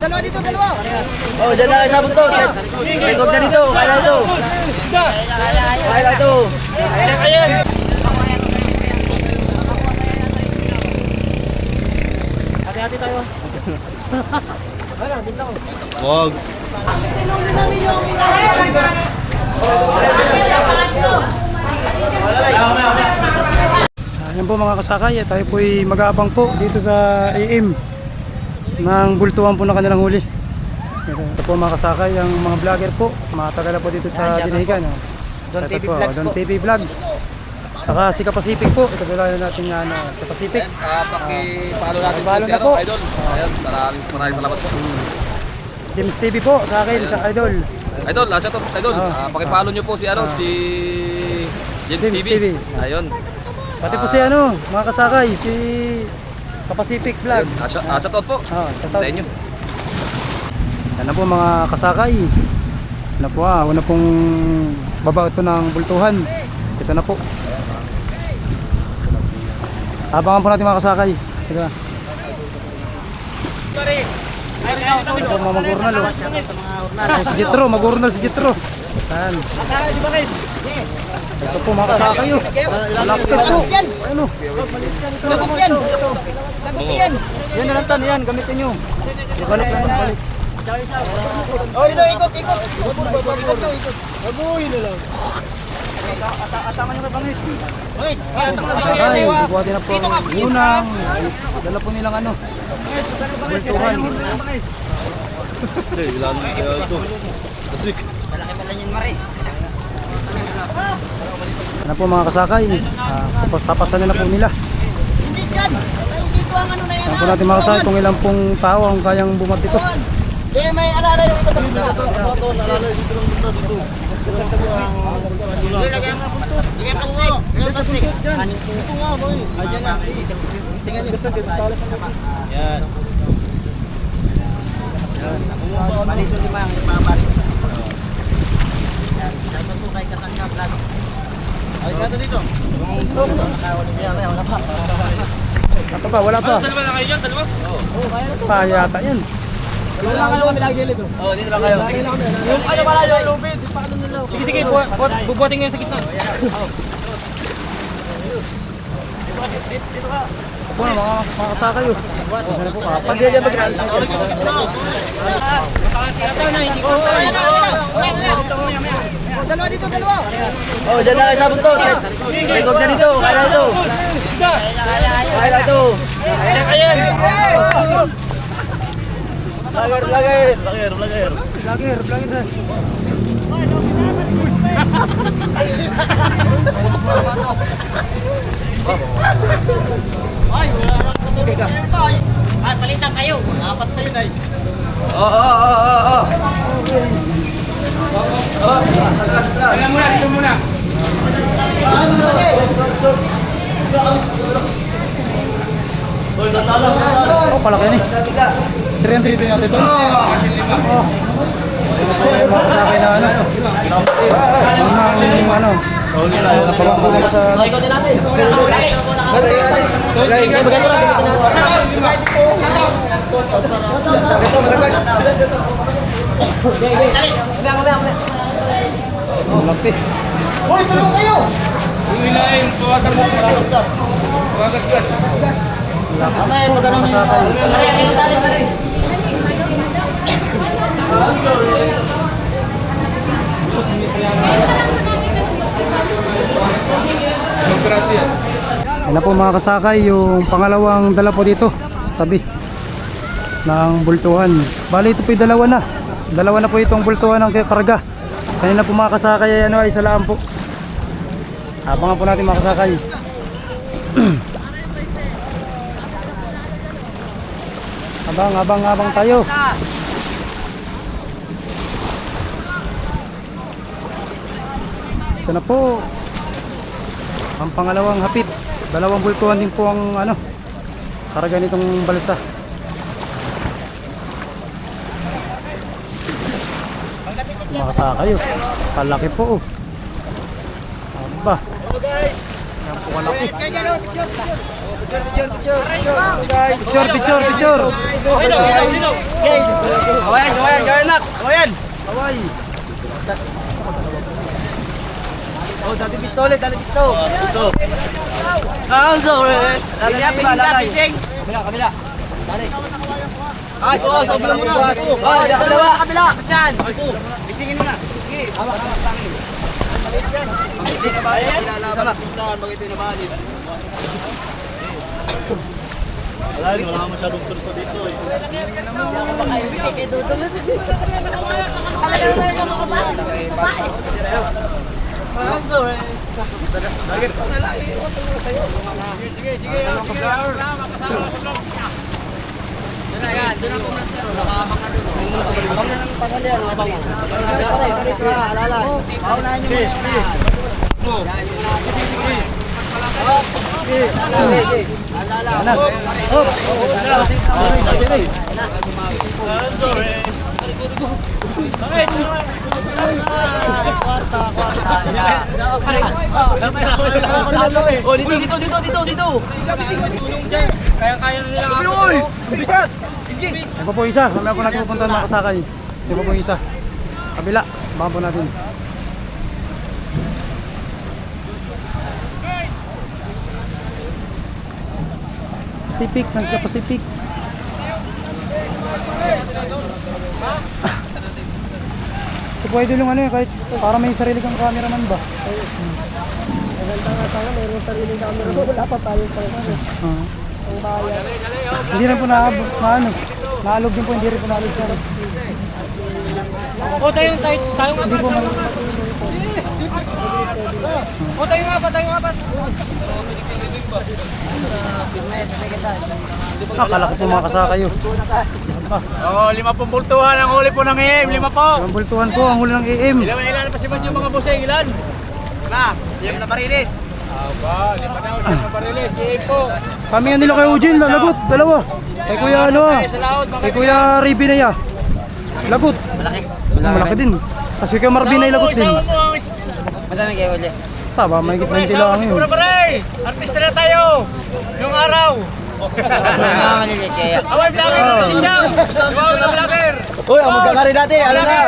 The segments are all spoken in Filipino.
Dalawa dito, dalawa. Oh, dyan na kayo sa buntot. Record na dito. Kaya na ito. Kaya na ito. Kaya kaya. Hati-hati tayo. Wag. Ayan po mga kasakay, eh, tayo po'y mag-aabang po dito sa AM ng bultuhan po ng kanilang huli. Ito, ito po mga kasakay, ang mga vlogger po, matagal na po dito sa Dinahigan. Oh. Don TV po, Vlogs Don po. TV Vlogs. Saka si Kapasipic po, ito dala natin nga ano, sa Pacific. Ah, paki-follow natin Follow si na po. Idol. Ayan, maraming maraming salamat po. James TV po, sa akin, sa Idol. Idol, ah, shout out, Idol. Ah. Ah, paki-follow niyo po si ano, Ah. si James, James TV. TV. Ayun. Pati po si ano, mga kasakay, si Kapasipic Vlog. Ah, shout ah, shout out po. Ah, shout out. Sa inyo. Yan na po mga kasakay. Yan na po ah, una pong baba ito ng bultuhan. Ito na po. Abangan po natin mga kasakay. Ito na. Ito mga mag-urnal oh. Ito si Jitro, mag-urnal si Jitro. Yan. Ito po mga kasakay oh. Malapit po. Yan. Ano? Lagot yan. Lagot yan. Yan na lang tan, yan. Gamitin nyo. Balik lang, balik. Oh, ito, ikot, ikot. Ikot, ikot, ikot. ikot. Agoy na lang. Ataman nyo kay Bangis. Guys, Ay, bubuhatin na po ang unang. Dala po nilang ano. Bultuhan. Hindi, ilan kaya ito. Kasi Malaki pala niyan, Mare. Ano po mga kasakay. Ah, tapos tapasan na po nila. Hindi dyan. Ay, dito ang ano na yan. Saan po natin mga kasakay kung ilang pong tao ang kayang bumat dito. Eh, may alala yung iba sa dito. Ito, alala yung dito. Dito. Hindi, lagyan mo punto. Lagyan plastic. Lagyan plastic. Ito nga, boy. Ayan na. Singan niyo. Yan. Balito lima ang balito sa Yan, dapat po kay Kasangga Vlog. Ay, gato dito. Nakawala niya, wala pa. Ito pa, wala pa. Dalawa na kayo dyan, dalawa? Pa yata yan. Wala ka kami lagi dito. Oh, dito lang kayo. Sige. Yung ano pala yung lubid? Sige, sige. bu- bu- Bubuhatin ngayon sa gitna. Ito po mga, mga kasakay. Oh. Ano po, kapas. Kasi yan magkakalit. Dalawa dito, dalawa. Oh, dyan na kayo sa buntot. Record na dito. Kaya na ito. Kaya na ito. Kaya kaya. Vlogger, vlogger. Vlogger, vlogger. Vlogger, vlogger na. Ay, palitan kayo. Apat na yun ay. Oo, oo, oo, oo. Oh, saglas, saglas, saglas. Oh, palaki yan eh. 300 din natin ito. Oh. Ito yung mga kasakay na ano. Yung ano. Napabang ko sa... Ikaw din natin. Bagay natin. Bagay, bagay, bagay lang. Ito, magagay. Oh, laki. Hoy, tulong kayo! Mamaya, pag ano Kasakay. Yan na po mga kasakay, yung pangalawang dala po dito sa tabi ng bultuhan. Bali ito po yung dalawa na. Dalawa na po itong bultuhan ng karga. Kanina po mga kasakay ay ano ay isa lang po. Abangan po natin mga kasakay. abang, abang, abang tayo. Ito na po. Ang pangalawang hapit. Dalawang bultuhan din po ang ano. Karga nitong balsa. Makasaka kayo. Kalaki po oh. Aba. Yan po kalaki. Picture, picture, picture. Guys. Kawayan, kawayan, kawayan nak. Kawayan! Kaway. Oh, dati pistol, dati pistol. Ito. I'm sorry. Lalay, lalay, lalay. Kabila, kabila. Ah, Oo, sa kabila muna. Oh, sa dalawa. Sa kabila. Ito. Bisingin mo na. Isa lang, pistahan, bagay pinabalid. Wala rin, wala ka masyadong turso dito eh. I'm sorry. Doon na yan, doon na po master. Nakahabang na doon. Habang na ng pasalian, habang mo. Dito, dito, ha, alala. Paunahan nyo muna yung unahan. Yan, yun na. Alala. I'm sorry. Oh, dito, dito, dito, dito, dito. Kaya-kaya na nila ako. Yan pa po isa. Mamaya po natin pupunta mga kasakay. Yan pa po isa. Kabila. Baka po natin. Pacific. Nasa Pacific. Ito po idol yung ano eh, kahit para may sarili kang cameraman ba? Maganda nga sana, mayroong sarili camera. Wala pa tayo pa Hindi na po na, na ano, naalog din po, hindi rin po naalog siya. O, tayo, tayo, tayo nga mag... O, tayo nga ba, tayo nga ba? Akala ko po mga kasakay yun. Oo, lima pong bultuhan ang huli po ng EM, lima po. Ang bultuhan po, ang huli ng AM. Ilan, ilan pa si yung mga buseng, ilan? Na, lima na barilis, EM. Kami nga nila kay Eugene, lalagot, dalawa. Kay Kuya ano ah, kay Kuya Riby na ya. Lagot. Malaki. Malaki din. Kasi kay Marvin ay lagot din. Madami kayo ulit. Taba, may git 20 Isawa lang yun. Paray! Artista na tayo! Yung araw! Mga maliliit kaya. Away vlogger na si Chang! Wow na vlogger! Uy, ang magkakari dati. Ano na?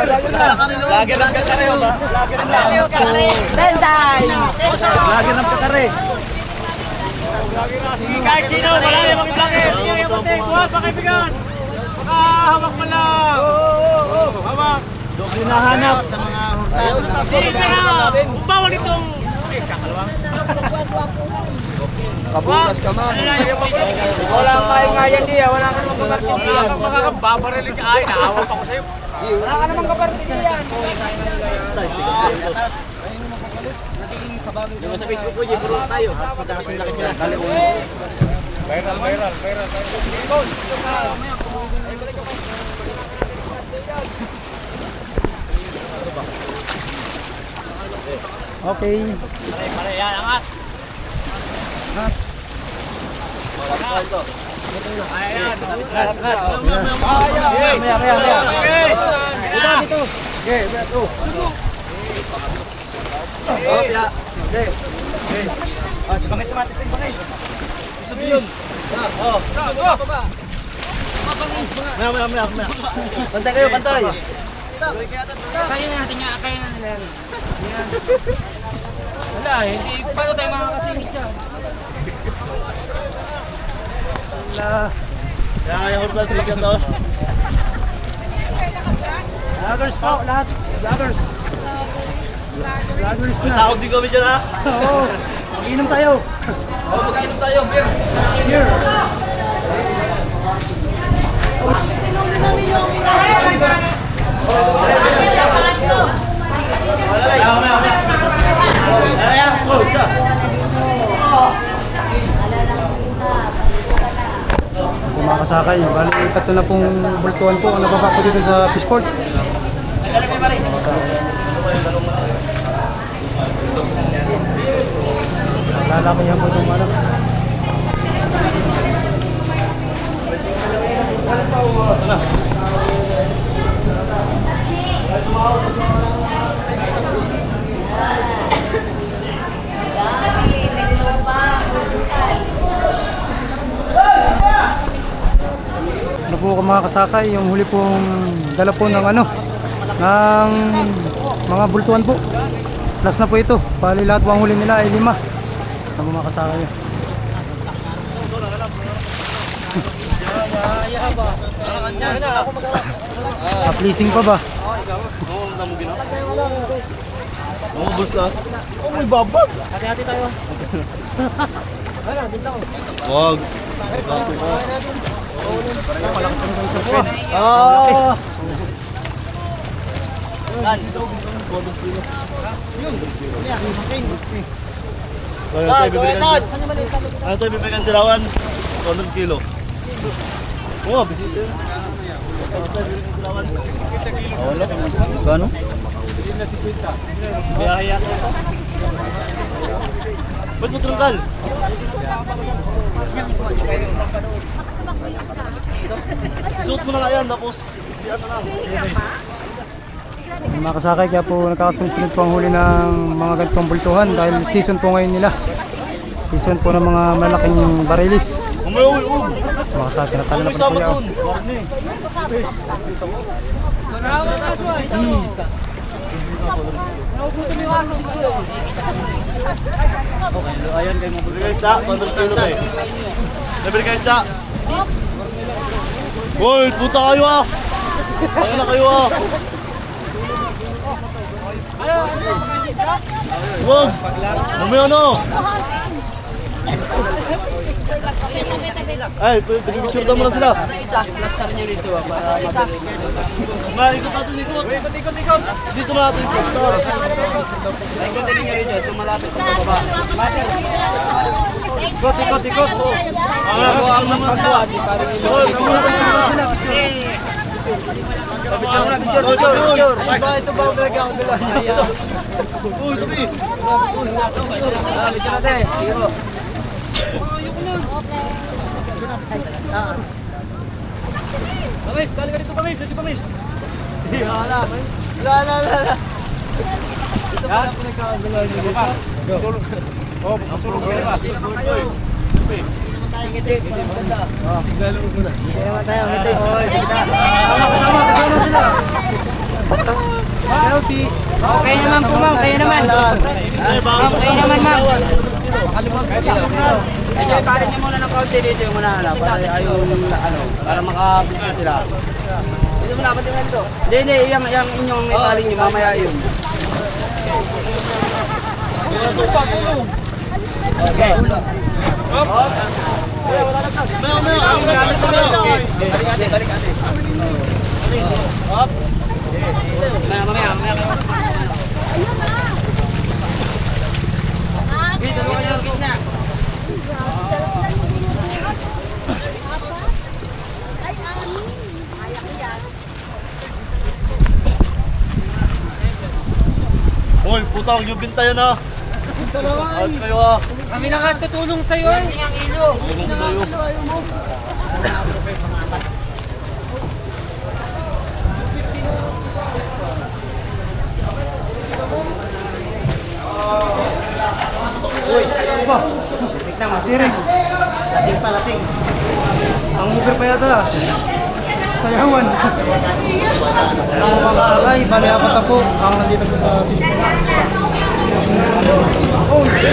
Lagi ng kakare ba? Ten time! Lagi ng kakare. Sige, kahit sino, marami mga vlogger! Sige, yung puti, kuha pa kaibigan! Baka hawak mo lang! Hawak! Hinahanap sa mga hurtan. Sige ka na! Bawal itong... Kabukas ka man. Wala kang kain nga yan diya. Wala ka namang kapartin Wala kang makakababarilig ka. Ay, naawa pa ko sa'yo. Wala ka namang kapartin diyan. Yung sa Facebook ko, yung puro tayo. Magkakasing laki sila. Viral, viral, viral. Okay. Pare, yan, angat. Ayan. Ngat, ngat. Maya, maya, maya, maya. Dito, dito. Oh, si Bangis naman, testing Bangis. Sabi yun. Oh, go. Maya, maya, maya, maya. Pantay kayo, pantay. Kaya na natin yan, kaya na nila yan. Wala, eh, hindi, paano tayo makakasingit dyan? Wala. Kaya kaya hurtan sila ka to. Vloggers po, lahat. Vloggers. Vloggers na. Sahod din kami dyan ha. Oo. Mag-inom tayo. Oh, magkainom tayo, beer. Here. Kung makasakay, bali tatlo na pong bultuan po ang nababa po dito sa Fishport. Lalaki yan po itong ano. Ano po po mga kasakay, yung huli pong dala po ng ano, ng mga bultuhan po. Last na po ito. Bali lahat po ang huli nila ay lima. Ang mga kasakay yun. Ah, pleasing pa ba? Ang bulsa. Oh, may babag. Hati-hati tayo. Wag. Ah! Ano tayo bibigyan? Ano tayo bibigyan dilawan? 100 kilo. Oh, bisita. Ano? Wala. Gano? Biyaya ko. Ba't mo trangkal? Suot mo na nga yan, tapos si ano lang. Yung mga kasakay kaya po nakakasunod po ang huli ng mga ganitong bultuhan dahil season po ngayon nila. Season po ng mga malaking barilis. Mga kasakay na tala na po kuya. dun. Warni. Ayan kayo mga Bili ka isda, 100 kilo kayo. Nabili ka isda. Hoy, puta kayo ah! Ano na kayo ah! Wag! Mamaya na! Ay, picture daw mo na sila. Isa, plaster niyo dito. ah, Para isa. Ma, ikot natin, ikot. Ikot, ikot, ikot. Dito na natin, pastor. Ay, kung din niyo dito. Ito malapit sa baba. Ikot, ikot, ikot. Ah, picture naman na. Hoy, picture naman sila. Picture na, picture, picture, picture. ito ba ang talaga ang dala niya? Uy, tabi. Ah, picture natin. Sige po. Pamis, sali ka dito Pamis. Si Pamis. Wala, wala, wala. Ito pala pinagkakagala niyo dito. Oh, pasulong ka ba? Hoy, tabi. Galong mo na. Kaya tayo, ngiti. Kita. Kasama, kasama, kasama sila. Okay naman po, ma'am. Kayo naman. Bawal. Kayo naman, ma'am. Sige, parin niyo muna ng kaunti dito muna para ayaw ano, para maka-business sila. Dito muna, pati dito. Hindi, hindi, yung, yung inyong may parin niyo, mamaya yun. Mo na. Balik ate, balik ate. Hop. Mamaya, mamaya, mamaya. Gitna, gitna. Hoy, putang, bintayan na. At kayo ah. Kami na nga tutulong sa'yo eh. Ang ilo. Tulong sa'yo. Tignan, masiring. Lasing pa, lasing. Ang mugir pa yata. Sayawan. Ang mga kasakay, bali apat na po ang nandito po sa fishing. Oh,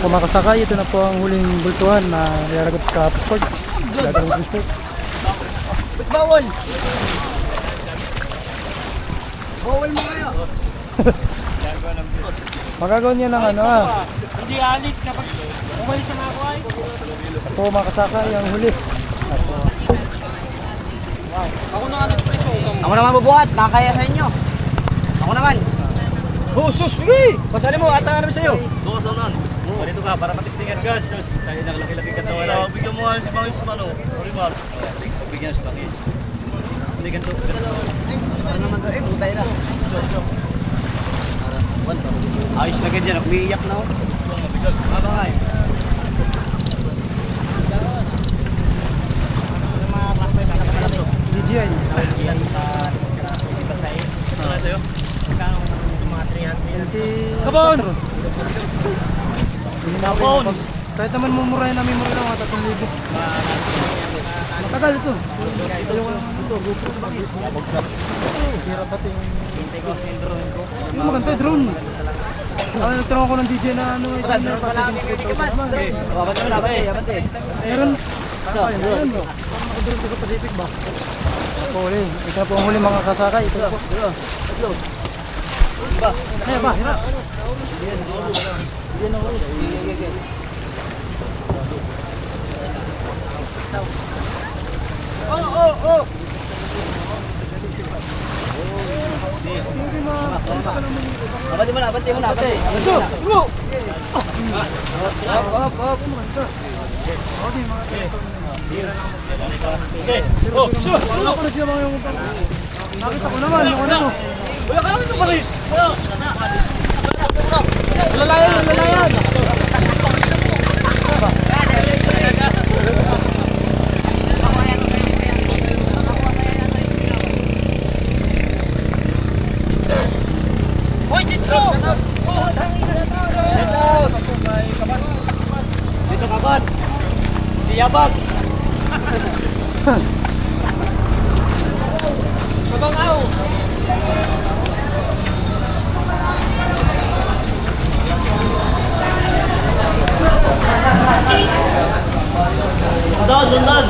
kung makasakay, ito na po ang huling bultuhan na nilalagot sa passport. Gagawin sa passport. Bawal. Magagawa niya ng ano ah. Hindi alis kapag umalis na ako ay. Ito po makasakay ang huli. Ako na nga nag-preso. Ako naman bubuhat, nakakaya sa inyo. Ako naman. Oh, sus, sige! Pasali mo, ata namin sa'yo. Doon sa unan. Oh, dito ka, para matistingan ka. Sus, tayo nakalaki-laki ka tawa Wala, bigyan mo nga si Bangis Mano. Orimar. Bigyan sa bangis. Hindi ganito. ganito. Ano naman to? Eh, butay na. Chocho. Ayos na ganyan, umiiyak na ako. Ano nga eh. Ano mga klase na DJI. Ano sa'yo? Kabon! Kabon! Kahit naman mumurahin namin mura lang, mga 3,000. Matagal ito. Ito yung ito, GoPro bangis. Sira pati yung... Yung maganda, drone. Ah, nagtanong ako ng DJ na ano, ito na kasi Abante mo, abante, abante. Meron. Ay, meron. Drone ko sa Pacific ba? Huli. Ito na po ang huli mga kasakay. Ito po. Ba? Ay, ba? Hirap. Sige, sige, sige. Abante mo na, abante mo na, abante. Abante mo na. Bro! Hop, hop, hop. Okay. Oh, sure! Wala ko na siya mga yung... Nakita ko naman, yung ano. Wala ka naman ito, Paris! Lalayan, lalayan! Doon, doon, doon!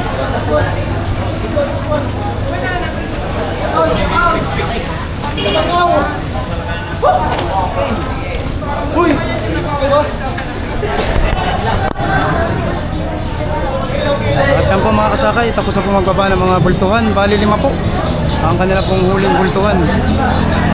At yan po mga kasakay, tapos na po magbaba ng mga bultuhan. Bali lima po. Ang kanila pong huling bultuhan.